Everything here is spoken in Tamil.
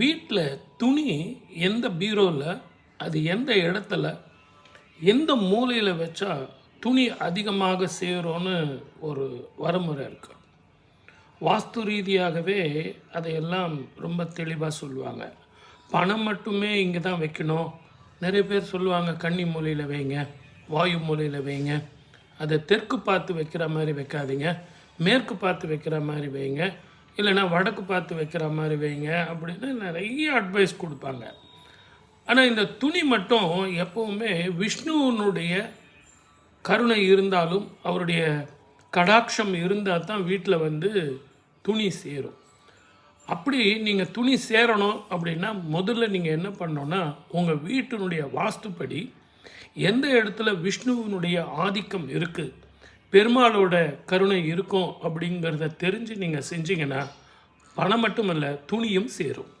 வீட்டில் துணி எந்த பீரோவில் அது எந்த இடத்துல எந்த மூலையில் வச்சா துணி அதிகமாக சேரும்னு ஒரு வரமுறை இருக்கு. வாஸ்து ரீதியாகவே அதையெல்லாம் ரொம்ப தெளிவாக சொல்லுவாங்க. பணம் மட்டுமே இங்கே தான் வைக்கணும். நிறைய பேர் சொல்லுவாங்க கன்னி மூலையில் வைங்க வாயு மூலையில் வைங்க. அதை தெற்கு பார்த்து வைக்கிற மாதிரி வைக்காதீங்க. மேற்கு பார்த்து வைக்கிற மாதிரி வைங்க. இல்லைன்னா வடக்கு பார்த்து வைக்கிற மாதிரி வைங்க அப்படின்னு நிறைய அட்வைஸ் கொடுப்பாங்க. ஆனால் இந்த துணி மட்டும் எப்போவுமே விஷ்ணுவனுடைய கருணை இருந்தாலும் அவருடைய கடாட்சம் இருந்தால் தான் வீட்டில் வந்து துணி சேரும். அப்படி நீங்கள் துணி சேரணும் அப்படின்னா முதல்ல நீங்கள் என்ன பண்ணோன்னா உங்கள் வீட்டினுடைய வாஸ்துப்படி எந்த இடத்துல விஷ்ணுவினுடைய ஆதிக்கம் இருக்குது பெருமாளோட கருணை இருக்கும் அப்படிங்கிறத தெரிஞ்சு நீங்கள் செஞ்சீங்கன்னா பணம் மட்டுமல்ல துணியும் சேரும்.